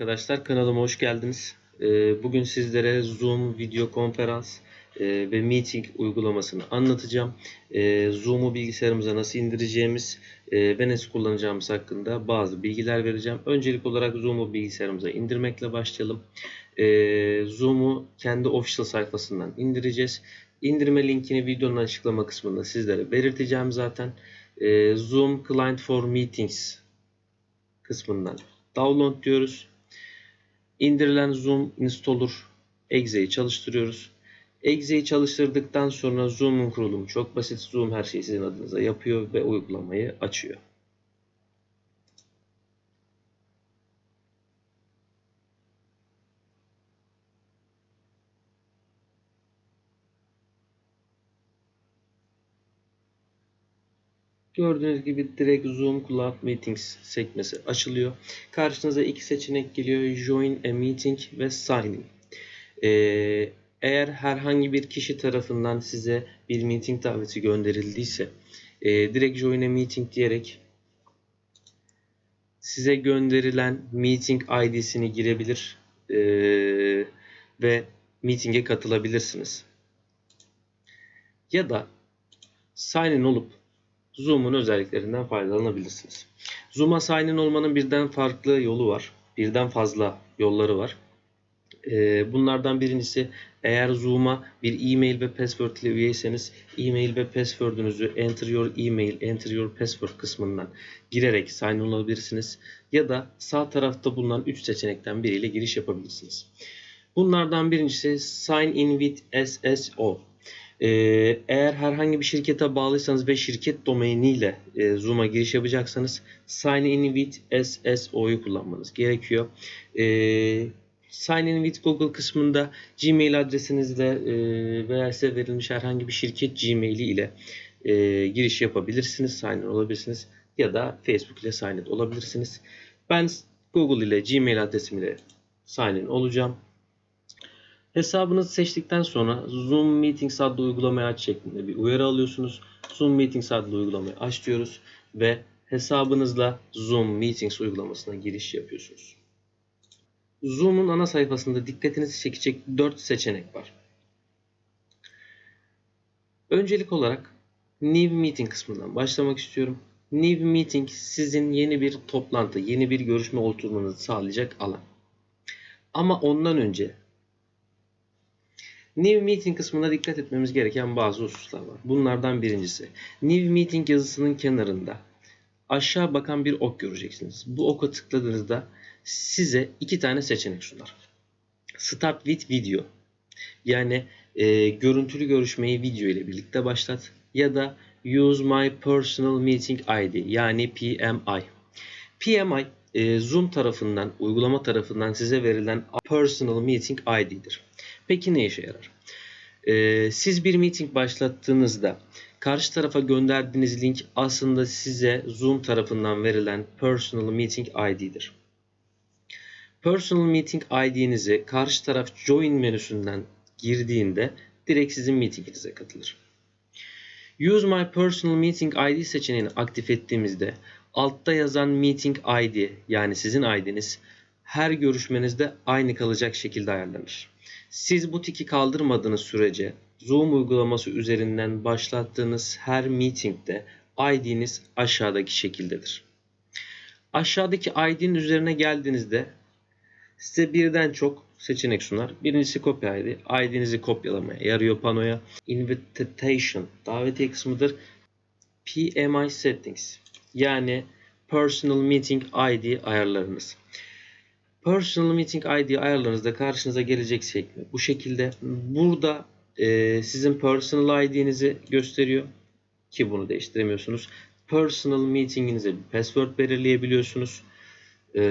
arkadaşlar kanalıma hoş geldiniz. Ee, Bugün sizlere Zoom video konferans e, ve meeting uygulamasını anlatacağım. Ee, Zoom'u bilgisayarımıza nasıl indireceğimiz e, ve nasıl kullanacağımız hakkında bazı bilgiler vereceğim. Öncelik olarak Zoom'u bilgisayarımıza indirmekle başlayalım. Ee, Zoom'u kendi official sayfasından indireceğiz. İndirme linkini videonun açıklama kısmında sizlere belirteceğim zaten. Zoom Client for Meetings kısmından download diyoruz. İndirilen Zoom installer Exe'yi çalıştırıyoruz. Exe'yi çalıştırdıktan sonra Zoom'un kurulumu çok basit. Zoom her şeyi sizin adınıza yapıyor ve uygulamayı açıyor. Gördüğünüz gibi direkt Zoom Cloud Meetings sekmesi açılıyor. Karşınıza iki seçenek geliyor. Join a Meeting ve Sign in. Ee, eğer herhangi bir kişi tarafından size bir meeting daveti gönderildiyse e, direkt Join a Meeting diyerek size gönderilen meeting ID'sini girebilir e, ve meeting'e katılabilirsiniz. Ya da sign in olup Zoom'un özelliklerinden faydalanabilirsiniz. Zoom'a sign in olmanın birden farklı yolu var. Birden fazla yolları var. Ee, Bunlardan birincisi eğer Zoom'a bir e-mail ve password ile üyeyseniz e-mail ve password'ünüzü enter your email, enter your password kısmından girerek sign in olabilirsiniz. Ya da sağ tarafta bulunan 3 seçenekten biriyle giriş yapabilirsiniz. Bunlardan birincisi sign in with SSO. Ee, eğer herhangi bir şirkete bağlıysanız ve şirket domainiyle e, Zoom'a giriş yapacaksanız Sign in with SSO'yu kullanmanız gerekiyor. Ee, Sign in with Google kısmında Gmail adresinizle e, veya size verilmiş herhangi bir şirket Gmail'i ile e, giriş yapabilirsiniz, sign in olabilirsiniz ya da Facebook ile sign in olabilirsiniz. Ben Google ile Gmail adresimle sign in olacağım. Hesabınızı seçtikten sonra Zoom Meetings adlı uygulamayı aç şeklinde bir uyarı alıyorsunuz. Zoom Meetings adlı uygulamayı aç diyoruz ve hesabınızla Zoom Meetings uygulamasına giriş yapıyorsunuz. Zoom'un ana sayfasında dikkatinizi çekecek 4 seçenek var. Öncelik olarak New Meeting kısmından başlamak istiyorum. New Meeting sizin yeni bir toplantı, yeni bir görüşme oluşturmanızı sağlayacak alan. Ama ondan önce New Meeting kısmına dikkat etmemiz gereken bazı hususlar var. Bunlardan birincisi New Meeting yazısının kenarında aşağı bakan bir ok göreceksiniz. Bu oka tıkladığınızda size iki tane seçenek sunar. Start with Video yani e, görüntülü görüşmeyi video ile birlikte başlat ya da Use My Personal Meeting ID yani PMI. PMI e, Zoom tarafından, uygulama tarafından size verilen Personal Meeting ID'dir. Peki ne işe yarar? Ee, siz bir meeting başlattığınızda karşı tarafa gönderdiğiniz link aslında size Zoom tarafından verilen Personal Meeting ID'dir. Personal Meeting ID'nizi karşı taraf Join menüsünden girdiğinde direkt sizin meetinginize katılır. Use My Personal Meeting ID seçeneğini aktif ettiğimizde altta yazan Meeting ID yani sizin ID'niz her görüşmenizde aynı kalacak şekilde ayarlanır. Siz bu tiki kaldırmadığınız sürece Zoom uygulaması üzerinden başlattığınız her meetingde ID'niz aşağıdaki şekildedir. Aşağıdaki ID'nin üzerine geldiğinizde size birden çok seçenek sunar. Birincisi kopya ID. ID'nizi kopyalamaya yarıyor panoya. Invitation davetiye kısmıdır. PMI settings yani Personal Meeting ID ayarlarınız. Personal Meeting ID ayarlarınızda karşınıza gelecek sekme bu şekilde. Burada e, sizin personal ID'nizi gösteriyor ki bunu değiştiremiyorsunuz. Personal Meeting'inize bir password belirleyebiliyorsunuz. E,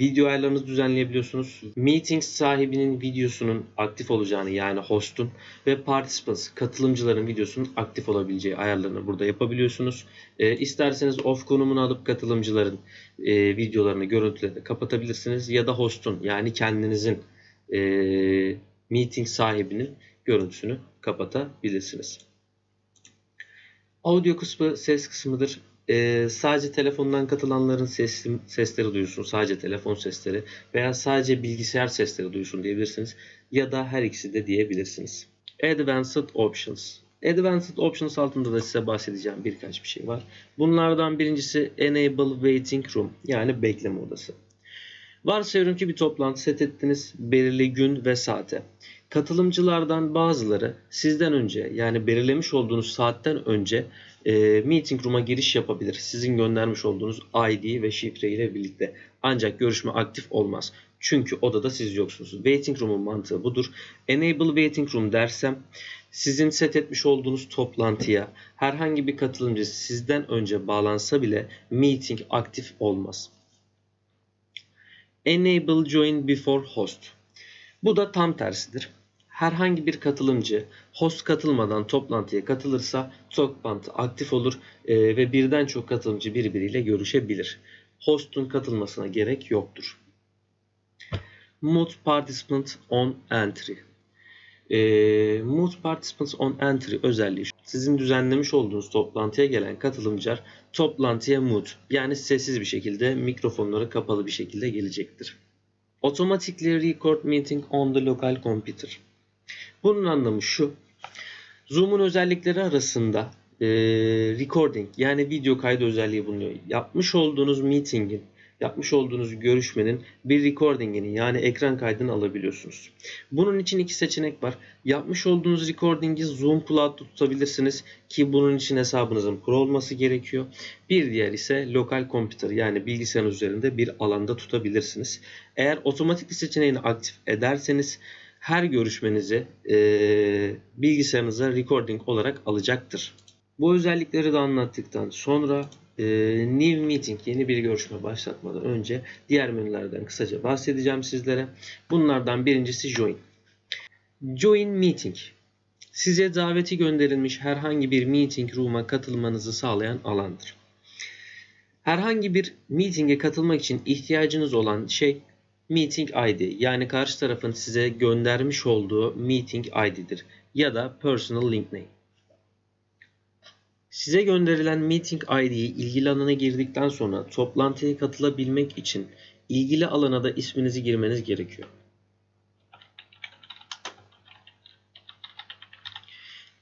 video ayarlarınızı düzenleyebiliyorsunuz. Meeting sahibinin videosunun aktif olacağını yani host'un ve participants katılımcıların videosunun aktif olabileceği ayarlarını burada yapabiliyorsunuz. E, isterseniz off konumunu alıp katılımcıların e, videolarını, görüntülerini kapatabilirsiniz ya da host'un yani kendinizin e, meeting sahibinin görüntüsünü kapatabilirsiniz. Audio kısmı ses kısmıdır. E, sadece telefondan katılanların sesli, sesleri duyulsun, sadece telefon sesleri veya sadece bilgisayar sesleri duyulsun diyebilirsiniz. Ya da her ikisi de diyebilirsiniz. Advanced Options. Advanced Options altında da size bahsedeceğim birkaç bir şey var. Bunlardan birincisi Enable Waiting Room yani bekleme odası. Varsayıyorum ki bir toplantı set ettiniz belirli gün ve saate. Katılımcılardan bazıları sizden önce yani belirlemiş olduğunuz saatten önce e, meeting room'a giriş yapabilir. Sizin göndermiş olduğunuz ID ve şifre ile birlikte. Ancak görüşme aktif olmaz. Çünkü odada siz yoksunuz. Waiting room'un mantığı budur. Enable waiting room dersem sizin set etmiş olduğunuz toplantıya herhangi bir katılımcı sizden önce bağlansa bile meeting aktif olmaz. Enable join before host. Bu da tam tersidir. Herhangi bir katılımcı host katılmadan toplantıya katılırsa toplantı aktif olur e, ve birden çok katılımcı birbiriyle görüşebilir. Host'un katılmasına gerek yoktur. Mute participant on entry. E, Mute participants on entry özelliği sizin düzenlemiş olduğunuz toplantıya gelen katılımcılar toplantıya mute yani sessiz bir şekilde mikrofonları kapalı bir şekilde gelecektir. Automatically record meeting on the local computer. Bunun anlamı şu. Zoom'un özellikleri arasında e, recording yani video kaydı özelliği bulunuyor. Yapmış olduğunuz meetingin, yapmış olduğunuz görüşmenin bir recordingini yani ekran kaydını alabiliyorsunuz. Bunun için iki seçenek var. Yapmış olduğunuz recordingi Zoom Cloud'da tutabilirsiniz ki bunun için hesabınızın pro olması gerekiyor. Bir diğer ise lokal computer yani bilgisayarın üzerinde bir alanda tutabilirsiniz. Eğer otomatik seçeneğini aktif ederseniz her görüşmenizi e, bilgisayarınıza recording olarak alacaktır. Bu özellikleri de anlattıktan sonra e, New Meeting yeni bir görüşme başlatmadan önce diğer menülerden kısaca bahsedeceğim sizlere. Bunlardan birincisi Join. Join Meeting. Size daveti gönderilmiş herhangi bir meeting room'a katılmanızı sağlayan alandır. Herhangi bir meeting'e katılmak için ihtiyacınız olan şey Meeting ID yani karşı tarafın size göndermiş olduğu Meeting ID'dir ya da Personal Link Name. Size gönderilen Meeting ID'yi ilgili alana girdikten sonra toplantıya katılabilmek için ilgili alana da isminizi girmeniz gerekiyor.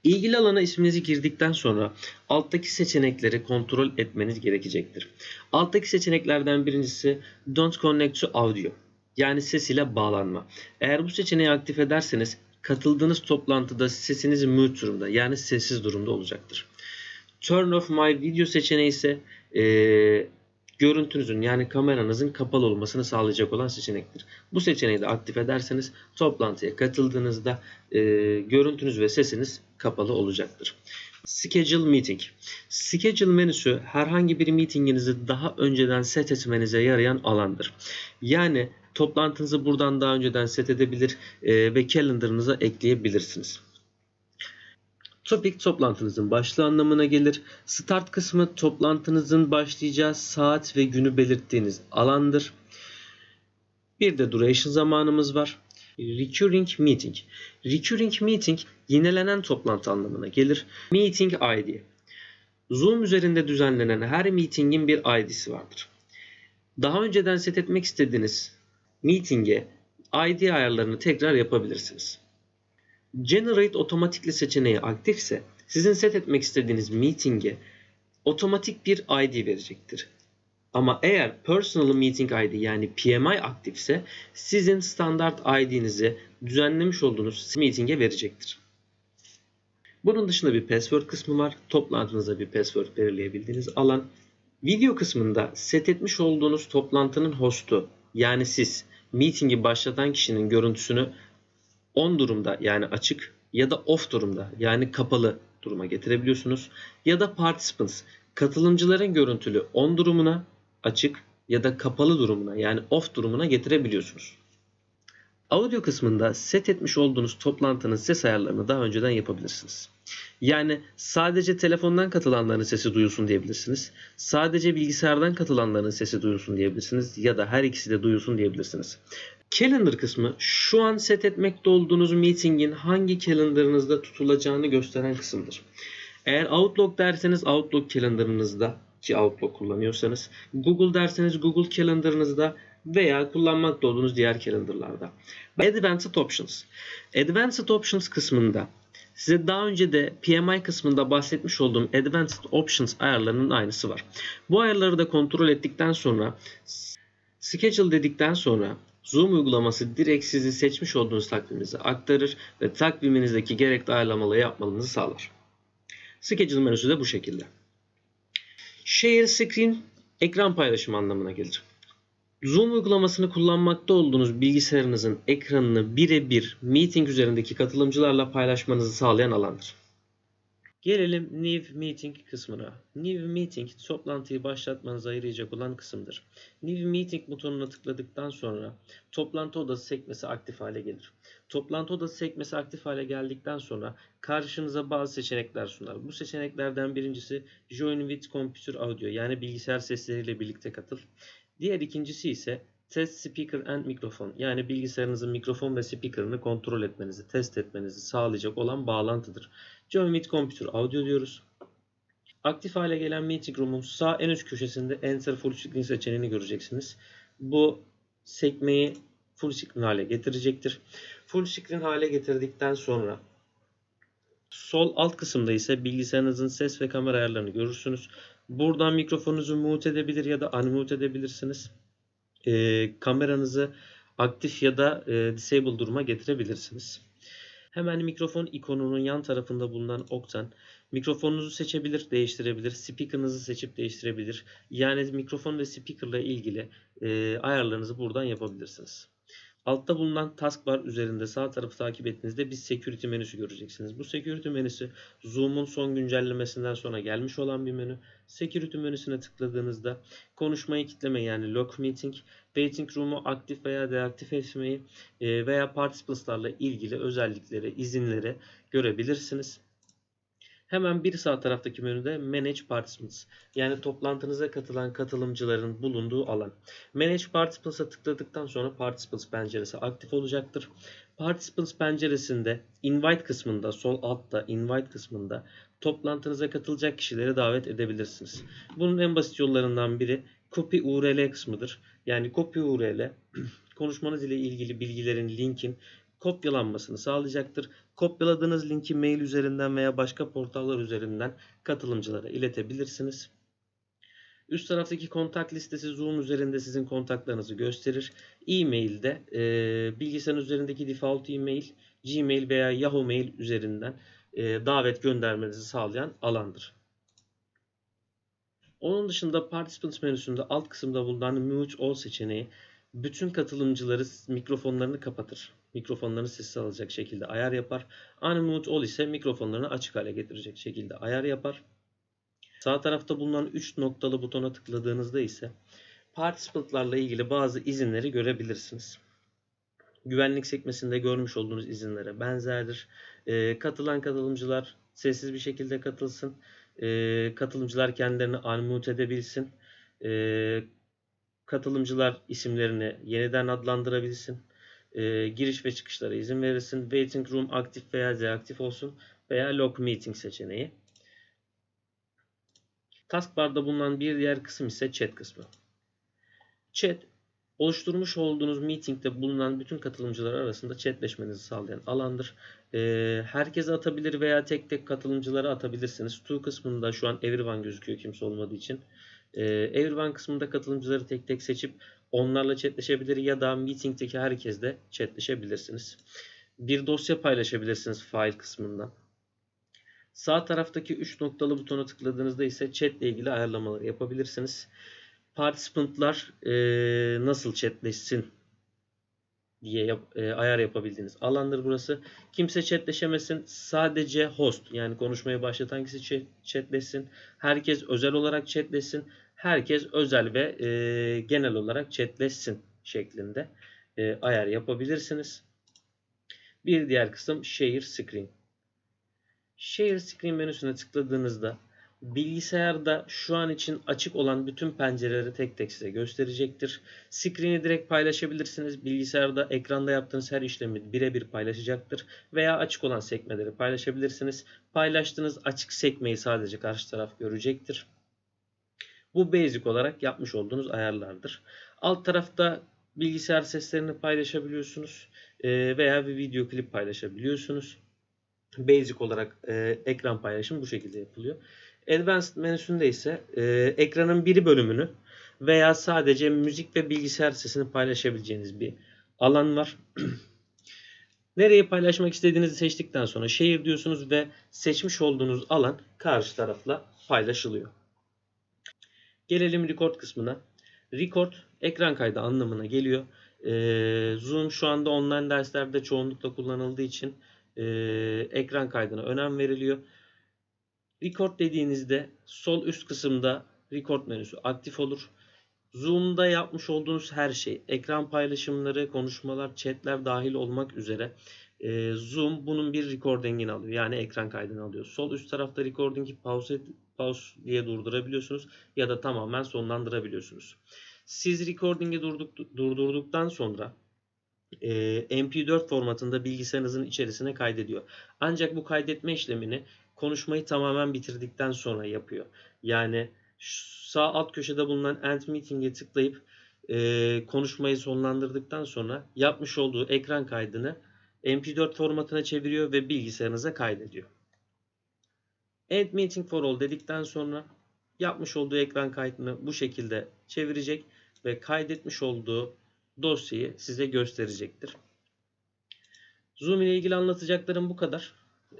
İlgili alana isminizi girdikten sonra alttaki seçenekleri kontrol etmeniz gerekecektir. Alttaki seçeneklerden birincisi Don't Connect to Audio yani ses ile bağlanma. Eğer bu seçeneği aktif ederseniz katıldığınız toplantıda sesiniz mute durumda yani sessiz durumda olacaktır. Turn off my video seçeneği ise e, görüntünüzün yani kameranızın kapalı olmasını sağlayacak olan seçenektir. Bu seçeneği de aktif ederseniz toplantıya katıldığınızda e, görüntünüz ve sesiniz kapalı olacaktır. Schedule Meeting. Schedule menüsü herhangi bir meetinginizi daha önceden set etmenize yarayan alandır. Yani toplantınızı buradan daha önceden set edebilir e, ve calendar'ınıza ekleyebilirsiniz. Topic toplantınızın başlığı anlamına gelir. Start kısmı toplantınızın başlayacağı saat ve günü belirttiğiniz alandır. Bir de duration zamanımız var. Recurring Meeting. Recurring Meeting yinelenen toplantı anlamına gelir. Meeting ID. Zoom üzerinde düzenlenen her meetingin bir ID'si vardır. Daha önceden set etmek istediğiniz meeting'e ID ayarlarını tekrar yapabilirsiniz. Generate Automatically seçeneği aktifse sizin set etmek istediğiniz meeting'e otomatik bir ID verecektir. Ama eğer Personal Meeting ID yani PMI aktifse sizin standart ID'nizi düzenlemiş olduğunuz meeting'e verecektir. Bunun dışında bir password kısmı var. Toplantınıza bir password belirleyebildiğiniz alan. Video kısmında set etmiş olduğunuz toplantının host'u yani siz meeting'i başlatan kişinin görüntüsünü on durumda yani açık ya da off durumda yani kapalı duruma getirebiliyorsunuz. Ya da participants katılımcıların görüntülü on durumuna açık ya da kapalı durumuna yani off durumuna getirebiliyorsunuz. Audio kısmında set etmiş olduğunuz toplantının ses ayarlarını daha önceden yapabilirsiniz. Yani sadece telefondan katılanların sesi duyulsun diyebilirsiniz. Sadece bilgisayardan katılanların sesi duyulsun diyebilirsiniz. Ya da her ikisi de duyulsun diyebilirsiniz. Calendar kısmı şu an set etmekte olduğunuz meetingin hangi calendarınızda tutulacağını gösteren kısımdır. Eğer Outlook derseniz Outlook calendarınızda ki Outlook kullanıyorsanız. Google derseniz Google Calendar'ınızda veya kullanmakta olduğunuz diğer calendar'larda. Advanced Options. Advanced Options kısmında size daha önce de PMI kısmında bahsetmiş olduğum Advanced Options ayarlarının aynısı var. Bu ayarları da kontrol ettikten sonra Schedule dedikten sonra Zoom uygulaması direkt sizi seçmiş olduğunuz takviminize aktarır ve takviminizdeki gerekli ayarlamaları yapmanızı sağlar. Schedule menüsü de bu şekilde. Share Screen ekran paylaşımı anlamına gelir. Zoom uygulamasını kullanmakta olduğunuz bilgisayarınızın ekranını birebir meeting üzerindeki katılımcılarla paylaşmanızı sağlayan alandır. Gelelim New Meeting kısmına. New Meeting toplantıyı başlatmanıza yarayacak olan kısımdır. New Meeting butonuna tıkladıktan sonra toplantı odası sekmesi aktif hale gelir. Toplantı odası sekmesi aktif hale geldikten sonra karşınıza bazı seçenekler sunar. Bu seçeneklerden birincisi Join with Computer Audio yani bilgisayar sesleriyle birlikte katıl. Diğer ikincisi ise Test Speaker and Microphone yani bilgisayarınızın mikrofon ve speakerını kontrol etmenizi, test etmenizi sağlayacak olan bağlantıdır. Join with Computer Audio diyoruz. Aktif hale gelen Meeting Room'un sağ en üst köşesinde Enter Full Screen seçeneğini göreceksiniz. Bu sekmeyi full screen hale getirecektir. Full screen hale getirdikten sonra sol alt kısımda ise bilgisayarınızın ses ve kamera ayarlarını görürsünüz. Buradan mikrofonunuzu mute edebilir ya da unmute edebilirsiniz. Ee, kameranızı aktif ya da e, disable duruma getirebilirsiniz. Hemen mikrofon ikonunun yan tarafında bulunan oktan mikrofonunuzu seçebilir, değiştirebilir. Speaker'ınızı seçip değiştirebilir. Yani mikrofon ve speaker'la ilgili e, ayarlarınızı buradan yapabilirsiniz. Altta bulunan taskbar üzerinde sağ tarafı takip ettiğinizde bir security menüsü göreceksiniz. Bu security menüsü Zoom'un son güncellemesinden sonra gelmiş olan bir menü. Security menüsüne tıkladığınızda konuşmayı kitleme yani lock meeting, waiting room'u aktif veya deaktif etmeyi e, veya participants'larla ilgili özellikleri, izinleri görebilirsiniz. Hemen bir sağ taraftaki menüde Manage Participants yani toplantınıza katılan katılımcıların bulunduğu alan. Manage Participants'a tıkladıktan sonra Participants penceresi aktif olacaktır. Participants penceresinde Invite kısmında sol altta Invite kısmında toplantınıza katılacak kişileri davet edebilirsiniz. Bunun en basit yollarından biri Copy URL kısmıdır. Yani Copy URL konuşmanız ile ilgili bilgilerin linkin kopyalanmasını sağlayacaktır. Kopyaladığınız linki mail üzerinden veya başka portallar üzerinden katılımcılara iletebilirsiniz. Üst taraftaki kontak listesi Zoom üzerinde sizin kontaklarınızı gösterir. E-mail'de e, bilgisayarın üzerindeki default e-mail, Gmail veya Yahoo Mail üzerinden e, davet göndermenizi sağlayan alandır. Onun dışında Participants menüsünde alt kısımda bulunan Mute All seçeneği bütün katılımcıları mikrofonlarını kapatır. Mikrofonlarını sessiz alacak şekilde ayar yapar. Unmute All ise mikrofonlarını açık hale getirecek şekilde ayar yapar. Sağ tarafta bulunan 3 noktalı butona tıkladığınızda ise participantlarla ilgili bazı izinleri görebilirsiniz. Güvenlik sekmesinde görmüş olduğunuz izinlere benzerdir. E, katılan katılımcılar sessiz bir şekilde katılsın. E, katılımcılar kendilerini unmute edebilsin. E, katılımcılar isimlerini yeniden adlandırabilsin. E, giriş ve çıkışlara izin verilsin. Waiting room aktif veya deaktif olsun veya lock meeting seçeneği. Taskbar'da bulunan bir diğer kısım ise chat kısmı. Chat, oluşturmuş olduğunuz meetingde bulunan bütün katılımcılar arasında chatleşmenizi sağlayan alandır. Ee, herkese atabilir veya tek tek katılımcılara atabilirsiniz. To kısmında şu an everyone gözüküyor kimse olmadığı için. Ee, everyone kısmında katılımcıları tek tek seçip onlarla chatleşebilir ya da meetingdeki herkesle chatleşebilirsiniz. Bir dosya paylaşabilirsiniz file kısmında. Sağ taraftaki 3 noktalı butona tıkladığınızda ise chat ile ilgili ayarlamaları yapabilirsiniz. Participantlar e, nasıl chatleşsin diye yap, e, ayar yapabildiğiniz alandır burası. Kimse chatleşemesin. Sadece host yani konuşmaya başlatan kişi chatleşsin. Herkes özel olarak chatleşsin. Herkes özel ve e, genel olarak chatleşsin şeklinde e, ayar yapabilirsiniz. Bir diğer kısım Share Screen. Share Screen menüsüne tıkladığınızda bilgisayarda şu an için açık olan bütün pencereleri tek tek size gösterecektir. Screen'i direkt paylaşabilirsiniz. Bilgisayarda ekranda yaptığınız her işlemi birebir paylaşacaktır. Veya açık olan sekmeleri paylaşabilirsiniz. Paylaştığınız açık sekmeyi sadece karşı taraf görecektir. Bu basic olarak yapmış olduğunuz ayarlardır. Alt tarafta bilgisayar seslerini paylaşabiliyorsunuz e, veya bir video klip paylaşabiliyorsunuz. Basic olarak e, ekran paylaşımı bu şekilde yapılıyor. Advanced menüsünde ise e, ekranın bir bölümünü veya sadece müzik ve bilgisayar sesini paylaşabileceğiniz bir alan var. Nereye paylaşmak istediğinizi seçtikten sonra şehir diyorsunuz ve seçmiş olduğunuz alan karşı tarafla paylaşılıyor. Gelelim record kısmına. Record ekran kaydı anlamına geliyor. Ee, Zoom şu anda online derslerde çoğunlukla kullanıldığı için e, ekran kaydına önem veriliyor. Record dediğinizde sol üst kısımda record menüsü aktif olur. Zoom'da yapmış olduğunuz her şey, ekran paylaşımları, konuşmalar, chatler dahil olmak üzere e, Zoom bunun bir recording'ini alıyor. Yani ekran kaydını alıyor. Sol üst tarafta recording'i pause, pause diye durdurabiliyorsunuz ya da tamamen sonlandırabiliyorsunuz. Siz recording'i durduk, durdurduktan sonra e, MP4 formatında bilgisayarınızın içerisine kaydediyor. Ancak bu kaydetme işlemini konuşmayı tamamen bitirdikten sonra yapıyor. Yani sağ alt köşede bulunan End Meeting'e tıklayıp e, konuşmayı sonlandırdıktan sonra yapmış olduğu ekran kaydını MP4 formatına çeviriyor ve bilgisayarınıza kaydediyor. End meeting for all dedikten sonra yapmış olduğu ekran kaydını bu şekilde çevirecek ve kaydetmiş olduğu dosyayı size gösterecektir. Zoom ile ilgili anlatacaklarım bu kadar.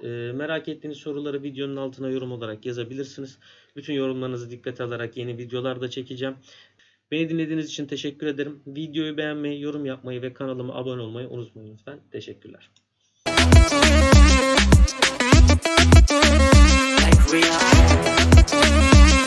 E, merak ettiğiniz soruları videonun altına yorum olarak yazabilirsiniz. Bütün yorumlarınızı dikkate alarak yeni videolar da çekeceğim. Beni dinlediğiniz için teşekkür ederim. Videoyu beğenmeyi, yorum yapmayı ve kanalıma abone olmayı unutmayın lütfen. Teşekkürler. We are.